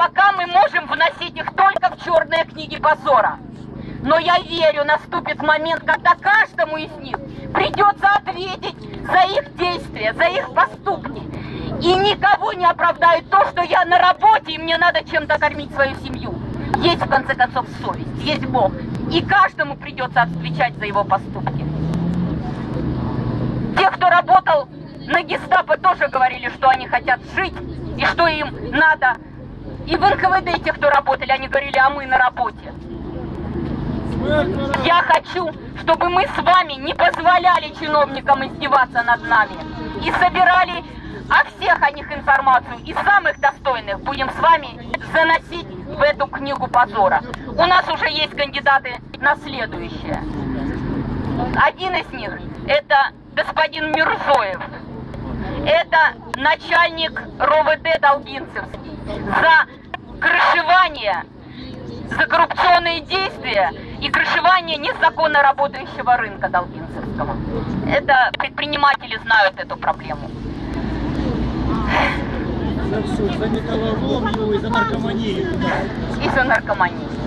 пока мы можем вносить их только в черные книги позора. Но я верю, наступит момент, когда каждому из них придется ответить за их действия, за их поступки. И никого не оправдает то, что я на работе, и мне надо чем-то кормить свою семью. Есть, в конце концов, совесть, есть Бог. И каждому придется отвечать за его поступки. Те, кто работал на гестапо, тоже говорили, что они хотят жить, и что им надо. И в НКВД те, кто работали, они говорили, а мы на работе. Я хочу, чтобы мы с вами не позволяли чиновникам издеваться над нами и собирали о всех о них информацию и самых достойных будем с вами заносить в эту книгу позора. У нас уже есть кандидаты на следующее. Один из них это господин Мирзоев. Это начальник РОВД Долгинцевский. За крышевание, за коррупционные действия и крышевание незаконно работающего рынка Долгинцевского. Это предприниматели знают эту проблему. За все, за металлолом его и за наркоманию. И за наркоманию.